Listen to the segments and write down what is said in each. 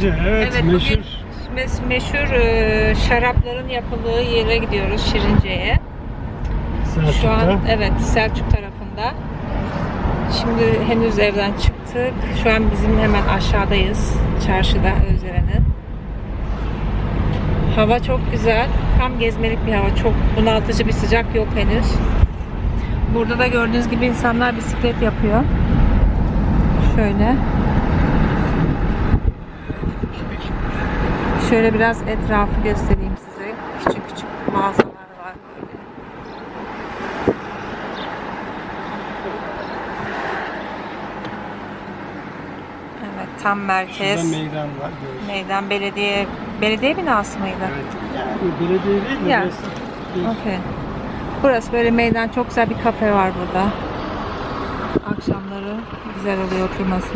Şirince evet, bugün meşhur. meşhur e, şarapların yapıldığı yere gidiyoruz Şirince'ye. Selçuk'ta. Şu an evet Selçuk tarafında. Şimdi henüz evden çıktık. Şu an bizim hemen aşağıdayız. Çarşıda Özdere'nin. Hava çok güzel. Tam gezmelik bir hava. Çok bunaltıcı bir sıcak yok henüz. Burada da gördüğünüz gibi insanlar bisiklet yapıyor. Şöyle. Şöyle biraz etrafı göstereyim size. Küçük küçük mağazalar var böyle. Evet tam Şurada merkez. meydan var. görüyorsun. Meydan belediye belediye binası mıydı? Yani belediye değil mi? Ya. Okey. Burası böyle meydan çok güzel bir kafe var burada. Akşamları güzel oluyor oturması.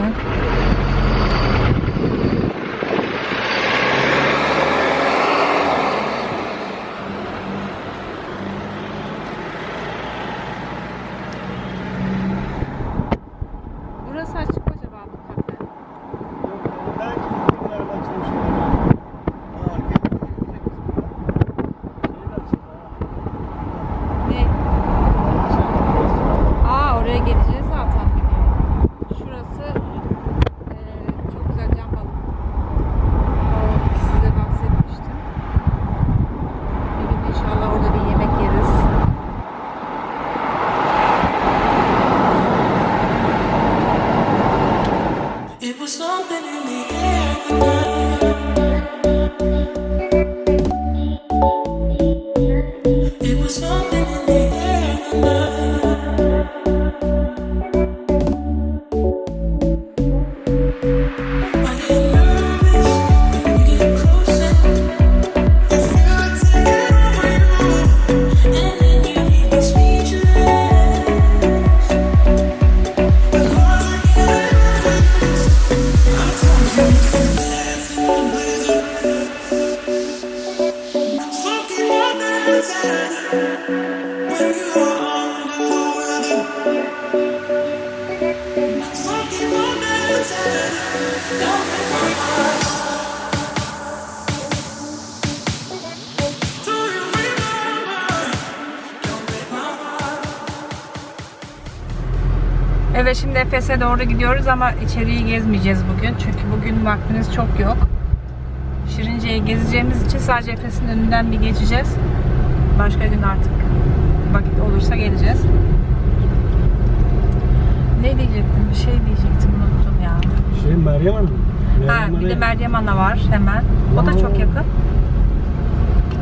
Evet şimdi Efes'e doğru gidiyoruz ama içeriği gezmeyeceğiz bugün. Çünkü bugün vaktimiz çok yok. Şirince'yi gezeceğimiz için sadece Efes'in önünden bir geçeceğiz. Başka gün artık vakit olursa geleceğiz. Ne diyecektim? Bir şey diyecektim unuttum ya. Şey Meryem Hanım. Ha, Meryem bir de. Meryem Ana var hemen. O da çok yakın.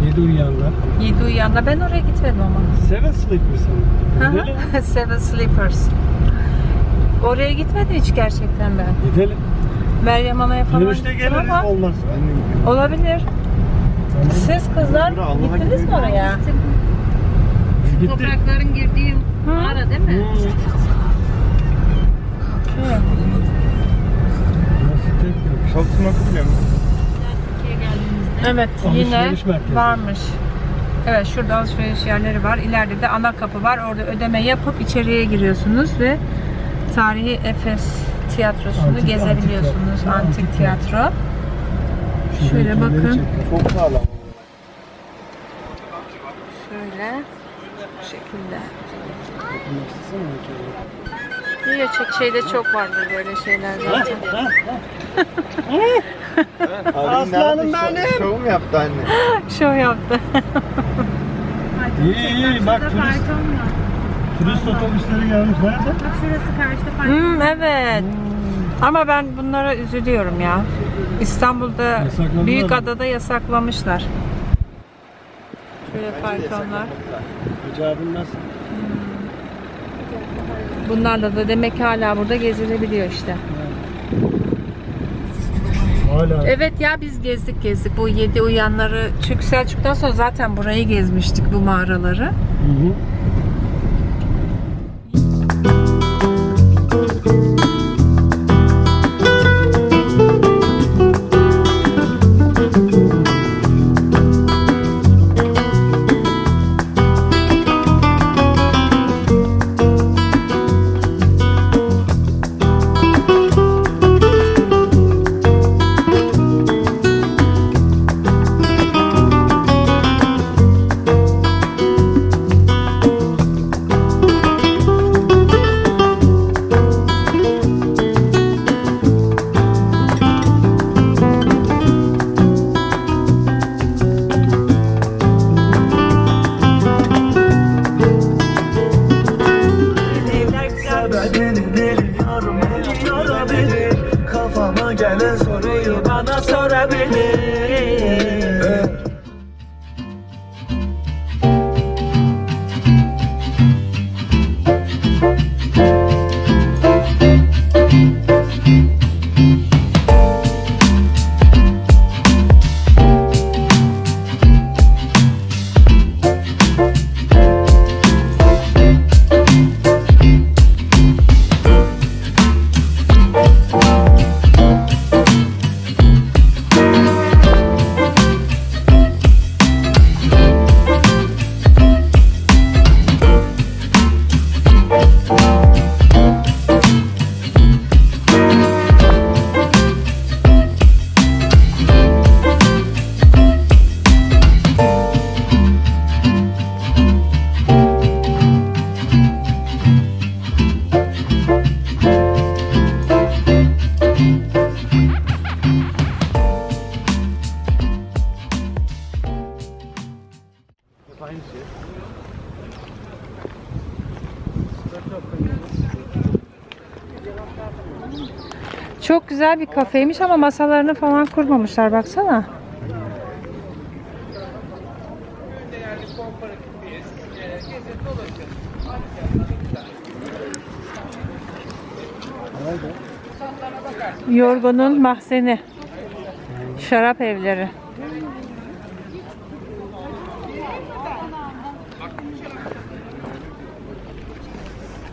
Yedi uyuyanlar. Yedi Uyan'da. Ben oraya gitmedim ama. Seven Sleepers. Gidelim. Seven Sleepers. Oraya gitmedim hiç gerçekten ben. Gidelim. Meryem Ana'ya falan Dönüşte gittim geliriz ama olmaz. olabilir. Siz kızlar gittiniz mi oraya? Gitti. Toprakların girdiği mağara değil mi? Smoke'u biliyor musun? Evet yine merkezi. varmış. Evet şurada alışveriş yerleri var. İleride de ana kapı var. Orada ödeme yapıp içeriye giriyorsunuz ve tarihi Efes tiyatrosunu Antik- gezebiliyorsunuz. antik tiyatro. Antik Antik tiyatro. Şöyle bakın. Çok sağlam. Şöyle bu şekilde. Niye çek şeyde çok vardır böyle şeyler zaten. Aslanım benim. Şov mu yaptı anne? Şov yaptı. İyi iyi bak turist, turist otobüsleri gelmiş. Nerede? Bak şurası karşıda. Hmm, evet. Ama ben bunlara üzülüyorum ya. İstanbul'da büyük adada yasaklamışlar. Şöyle faytonlar. Icabın nasıl? Bunlarla da demek ki hala burada gezilebiliyor işte. Hala. Evet ya biz gezdik gezdik bu yedi uyanları. Çünkü Selçuk'tan sonra zaten burayı gezmiştik bu mağaraları. Hı hı. Güzel bir kafeymiş ama masalarını falan kurmamışlar baksana. Yorgun'un mahzeni. Şarap evleri.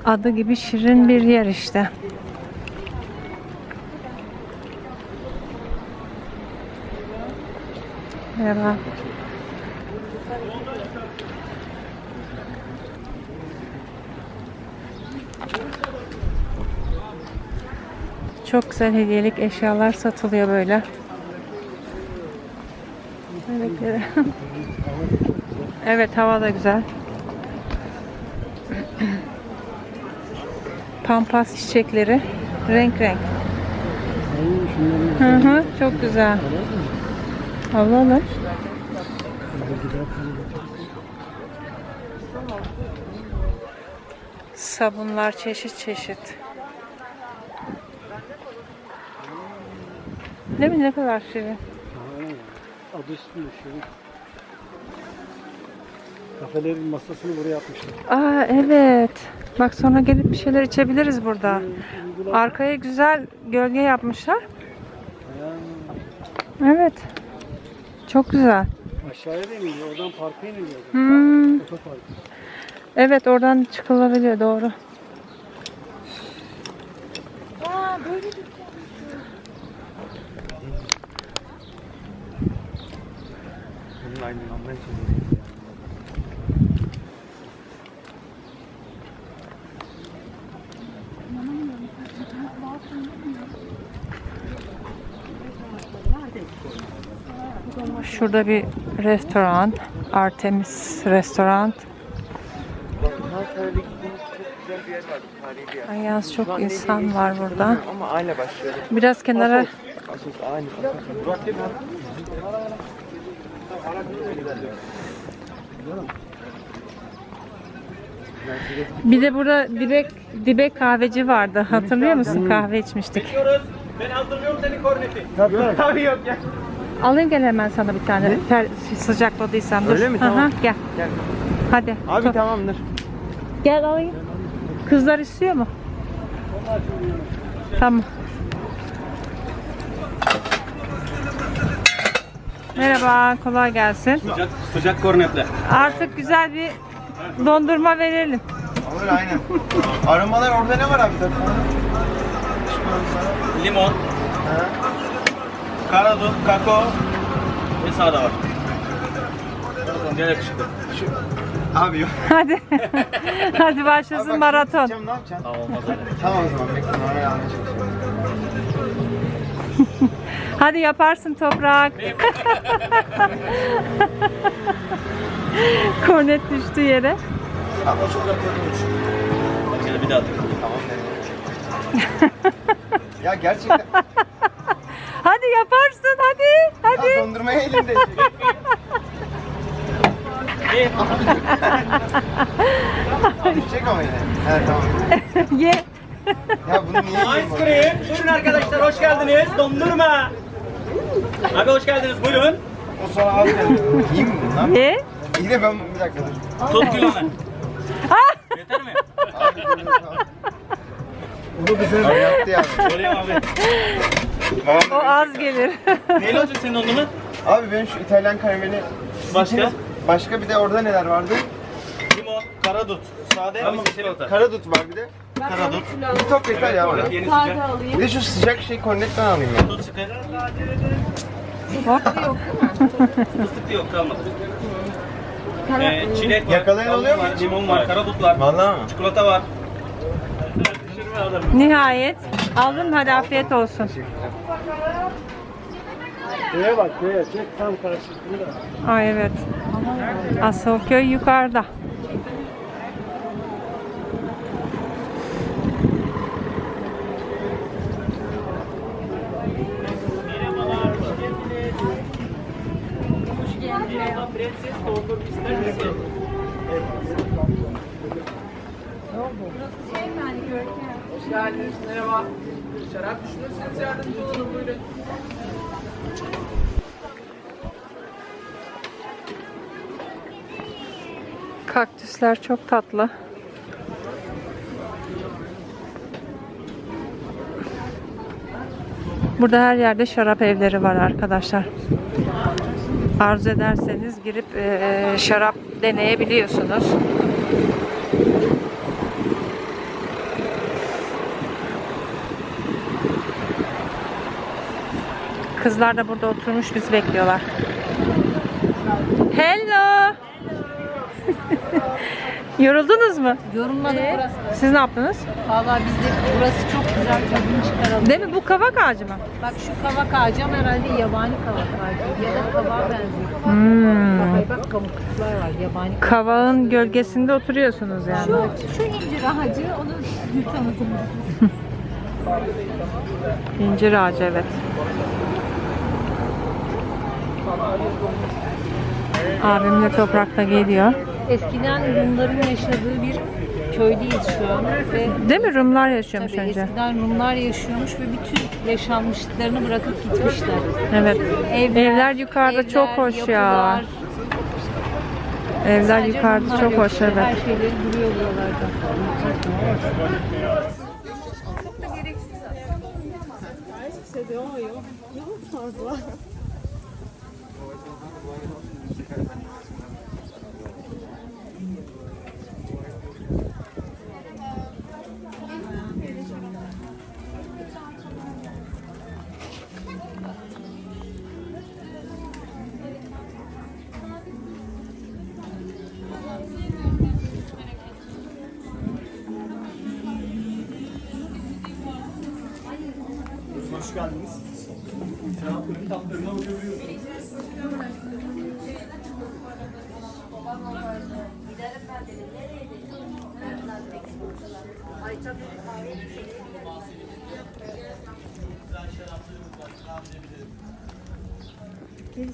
Adı gibi şirin bir yer işte. Merhaba. Çok güzel hediyelik eşyalar satılıyor böyle. Evet, hava da güzel. Pampas çiçekleri renk renk. Hı hı, çok güzel. Alalım. Sabunlar çeşit çeşit. Değil mi? Ne kadar şirin. Adı üstünde şey. Kafelerin masasını buraya yapmışlar. Aa evet. Bak sonra gelip bir şeyler içebiliriz burada. Arkaya güzel gölge yapmışlar. Evet. Çok güzel. Aşağıya da iniliyor. Oradan parka iniliyor. Hmm. Otopark. Evet oradan çıkılabiliyor doğru. Bunun aydınlanmaya çalışıyor. Şurada bir restoran. Artemis restoran. Ay yalnız çok insan var burada. Biraz kenara bir de burada dibek dibek kahveci vardı. Hatırlıyor musun? Kahve içmiştik. Tabii. Alayım gel hemen sana bir tane. Ter, sıcakladıysan dur. Öyle mi? Aha, Tamam. gel. Gel. Hadi. Abi tut. tamamdır. Gel alayım. Kızlar istiyor mu? Tamam. Merhaba, kolay gelsin. Sıcak, sıcak kornetle. Artık güzel bir dondurma verelim. Olur aynen. Aromalar orada ne var abi? Limon, karadut, kakao ve sade var. Gel yakışıklı. Abi yok. Hadi. Hadi başlasın Bak, maraton. Ne yapacaksın? Aa, olmaz öyle. Tamam o zaman bekle. Çalışıyorum. Hadi yaparsın toprak. Kornet düştü yere. Tamam çok yapıyormuş. Hadi gel bir daha. Tamam denedim. ya gerçekten. Hadi yaparsın hadi. Hadi. Ya dondurmayı elimde. Çek ama yine. Evet tamam. Ye. Ya bunu niye Ice cream. Buyurun arkadaşlar hoş geldiniz. Dondurma. Abi hoş geldiniz buyurun. O sonra al yani. Yiyeyim mi lan? E? Yine ben bir dakika dur. Tut kilonu. Yeter mi? Abi. Bunu bize yaptı yani. Söyleyeyim abi. O az gelir. Neyle olacak senin dondurma? Abi ben şu İtalyan karameli Başka? Başka bir de orada neler vardı? Limon, karadut, sade ama çikolata. Karadut var bir de. Karadut. Bir top yeter ya bana. Yeni sıcak. Bir de şu sıcak şey kornetten alayım ya. Tut sıkı. Fıstık da yok kalmadı. Ee, çilek var. Yakalayan kavun oluyor mu var, hiç? Limon var, karadut var. Vallahi mı? Çikolata var. Nihayet. Aldın mı? Hadi afiyet olsun. Köye bak köye. Çek tam karşısında. Ay evet. Asıl köy yukarıda. Hoş geldiniz. Merhaba. Şarap düşünürseniz yardımcı olurum. Buyurun. Kaktüsler çok tatlı. Burada her yerde şarap evleri var arkadaşlar. Arzu ederseniz girip eee, şarap deneyebiliyorsunuz. Kızlar da burada oturmuş bizi bekliyorlar. Hello. Yoruldunuz mu? Yorumladık burası. Siz ne yaptınız? Valla biz de burası çok güzel tadını çıkaralım. Değil mi? Bu kavak ağacı mı? Bak şu kavak ağacı ama herhalde yabani kavak ağacı. Ya da kavağa benziyor. Hmm. Bak bak kabuklar var yabani. Kavağın gölgesinde oturuyorsunuz yani. Şu, şu incir ağacı onun tanıtımı. İncir ağacı evet. Abim de toprakta geliyor. Eskiden Rumların yaşadığı bir köydeyiz şu an. Ve Değil mi? Rumlar yaşıyormuş tabii önce. eskiden Rumlar yaşıyormuş ve bütün yaşanmışlıklarını bırakıp gitmişler. Evet. Evler, yukarıda evler, çok hoş ya. yapılar. Evler Sadece yukarıda Rumlar çok hoş evet. Her şeyleri duruyor buralarda. Bueno.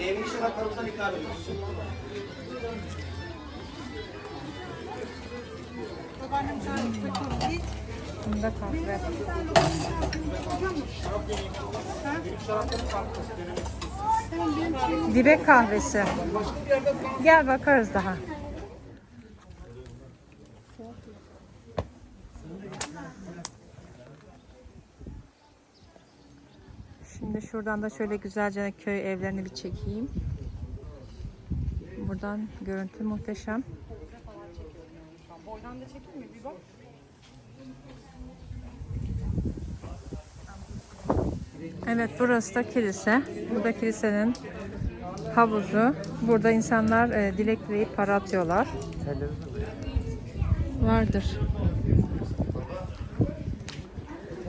Evli şaraplarımızdan ikram ediyoruz. Bunda kahve. Dibek kahvesi. Gel bakarız daha. Şimdi şuradan da şöyle güzelce köy evlerini bir çekeyim. Buradan görüntü muhteşem. Evet burası da kilise. Bu da kilisenin havuzu. Burada insanlar e, dilek dileyip para atıyorlar. Vardır.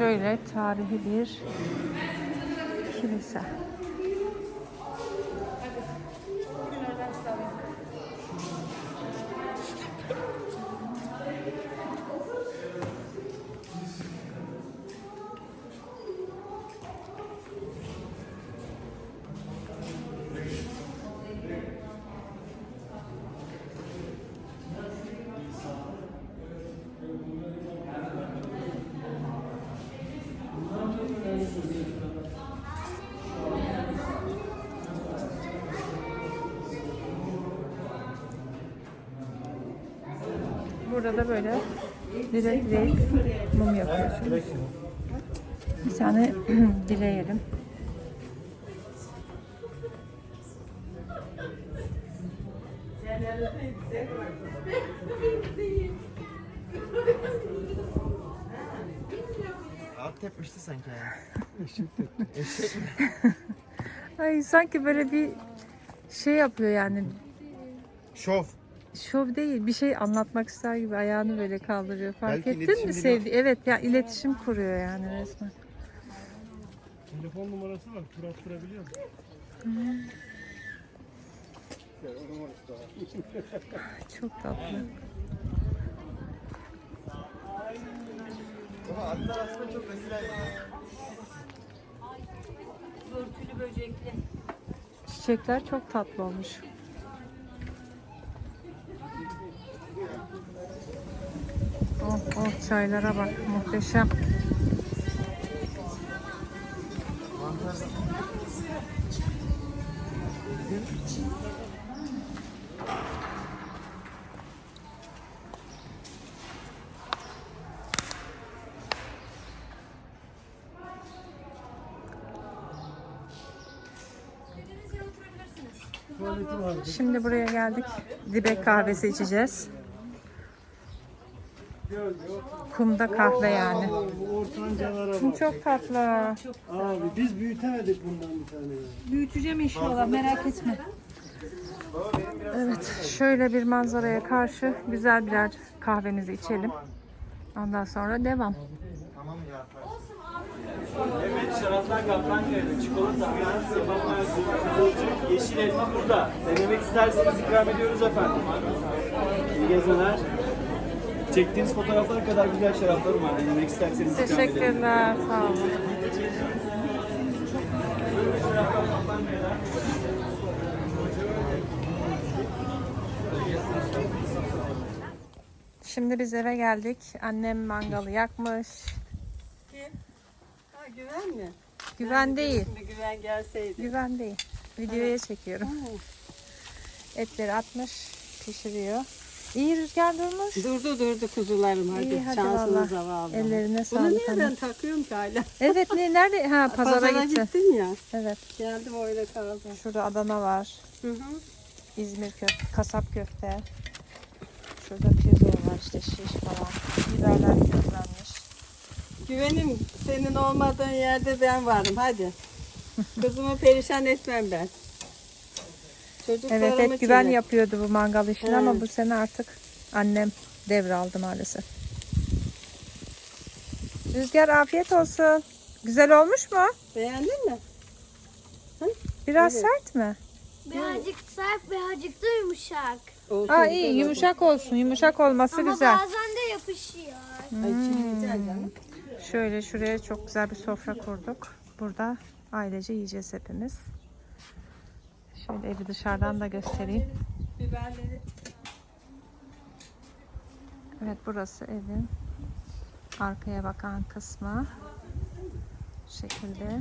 şöyle tarihi bir kilise. Burada da böyle dilek dileyip mum yapıyorsunuz. Bir tane dileyelim. At tepmişti sanki ya. Ay sanki böyle bir şey yapıyor yani. Şov. Şov değil, bir şey anlatmak ister gibi ayağını böyle kaldırıyor. Fark Belki ettin mi sevdi? Evet ya iletişim kuruyor yani resmen. Telefon numarası var. Tur attırabiliyor musun? Çok tatlı. Ama atlar aslında çok mesela Çiçekler çok tatlı olmuş. Oh oh çaylara bak muhteşem. Şimdi buraya geldik. Dibek kahvesi içeceğiz. Kumda kahve yani. Bu ortancalara bak. Çok tatlı. Abi biz büyütemedik bundan bir tane. Büyüteceğim inşallah merak etme. Evet şöyle bir manzaraya karşı güzel birer kahvemizi içelim. Ondan sonra devam. tamam ya. Evet, şaraplar Kaplankaya'da. Çikolata, yalnız yapamaz, kızılcık, yeşil elma burada. Denemek isterseniz ikram ediyoruz efendim. İyi gezeler. Çektiğiniz fotoğraflar kadar güzel şaraplarım var. Denemek isterseniz ikram. Teşekkürler. Sağ olun. Şimdi biz eve geldik. Annem mangalı yakmış. Ha, güven mi? Güven değil. Şimdi güven gelseydi. Güven değil. Videoya çekiyorum. Etleri atmış, pişiriyor. İyi rüzgar durmuş. Durdu durdu kuzularım hadi. İyi hadi Şansınıza valla. vallahi. Ellerine Bunu sağlık. niye anne. ben takıyorum ki hala? Evet ne nerede? Ha pazara, Pazara gitti. gittim ya. Evet. Geldim öyle kaldım. Şurada Adana var. Hı hı. İzmir köfte, kasap köfte. Şurada pirzola var işte şiş falan. Biberler közlenmiş. Güvenim senin olmadığın yerde ben varım hadi. Kızımı perişan etmem ben. Çocuklarımı Evet hep güven çile. yapıyordu bu mangal işini ama Evet. bu sene artık annem devraldı maalesef. Rüzgar afiyet olsun. Güzel olmuş mu? Beğendin mi? Biraz Evet. sert mi? Birazcık sert, birazcık da yumuşak. O Aa iyi yumuşak olsun. Yumuşak olması Ama güzel. bazen de yapışıyor. Ay canım. Şöyle şuraya çok güzel bir sofra kurduk. Burada ailece yiyeceğiz hepimiz. Şöyle evi dışarıdan da göstereyim. Biberleri Evet burası evin arkaya bakan kısmı. Bu şekilde.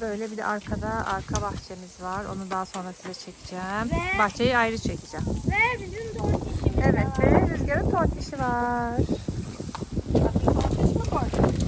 Böyle bir de arkada arka bahçemiz var. Onu daha sonra size çekeceğim. Ve- Bahçeyi ayrı çekeceğim. Ve bizim de işimiz Evet var. ve Rüzgar'ın tontişi var. Put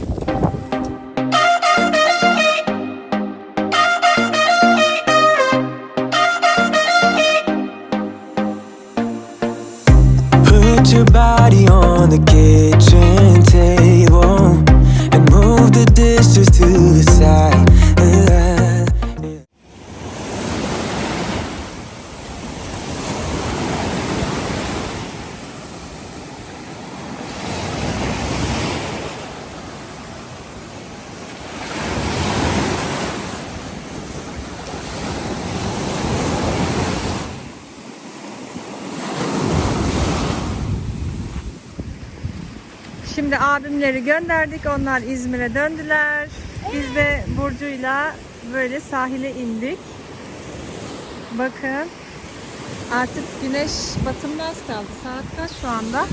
gönderdik. Onlar İzmir'e döndüler. Biz de Burcu'yla böyle sahile indik. Bakın. Artık güneş batımına az kaldı. Saat kaç şu anda?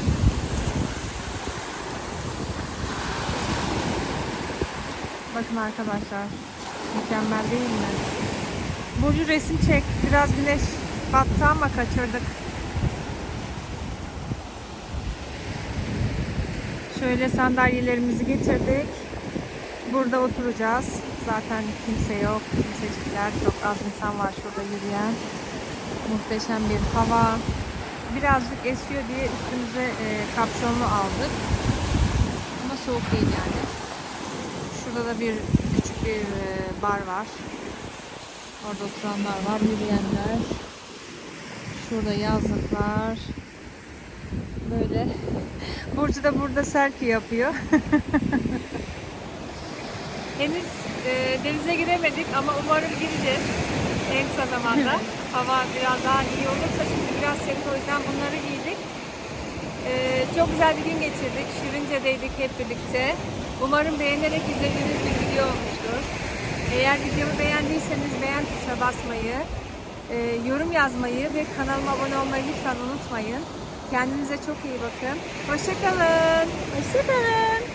Bakın arkadaşlar. Mükemmel değil mi? Burcu resim çek. Biraz güneş battı ama kaçırdık. Şöyle sandalyelerimizi getirdik. Burada oturacağız. Zaten kimse yok. Kimsecikler. Çok az insan var şurada yürüyen. Muhteşem bir hava. Birazcık esiyor diye üstümüze e, kapşonlu aldık. Ama soğuk değil yani. Şurada da bir küçük bir e, bar var. Orada oturanlar var, yürüyenler. Şurada yazlıklar. Böyle. Burcu da burada selfie yapıyor. Henüz e, denize giremedik ama umarım gireceğiz en kısa zamanda. Hava biraz daha iyi olursa şimdi biraz serin o yüzden bunları giydik. E, çok güzel bir gün geçirdik. Şirince'deydik hep birlikte. Umarım beğenerek izlediğiniz bir video olmuştur. Eğer videomu beğendiyseniz beğen tuşuna basmayı, e, yorum yazmayı ve kanalıma abone olmayı lütfen unutmayın. Kendinize çok iyi bakın. Hoşçakalın. Hoşçakalın.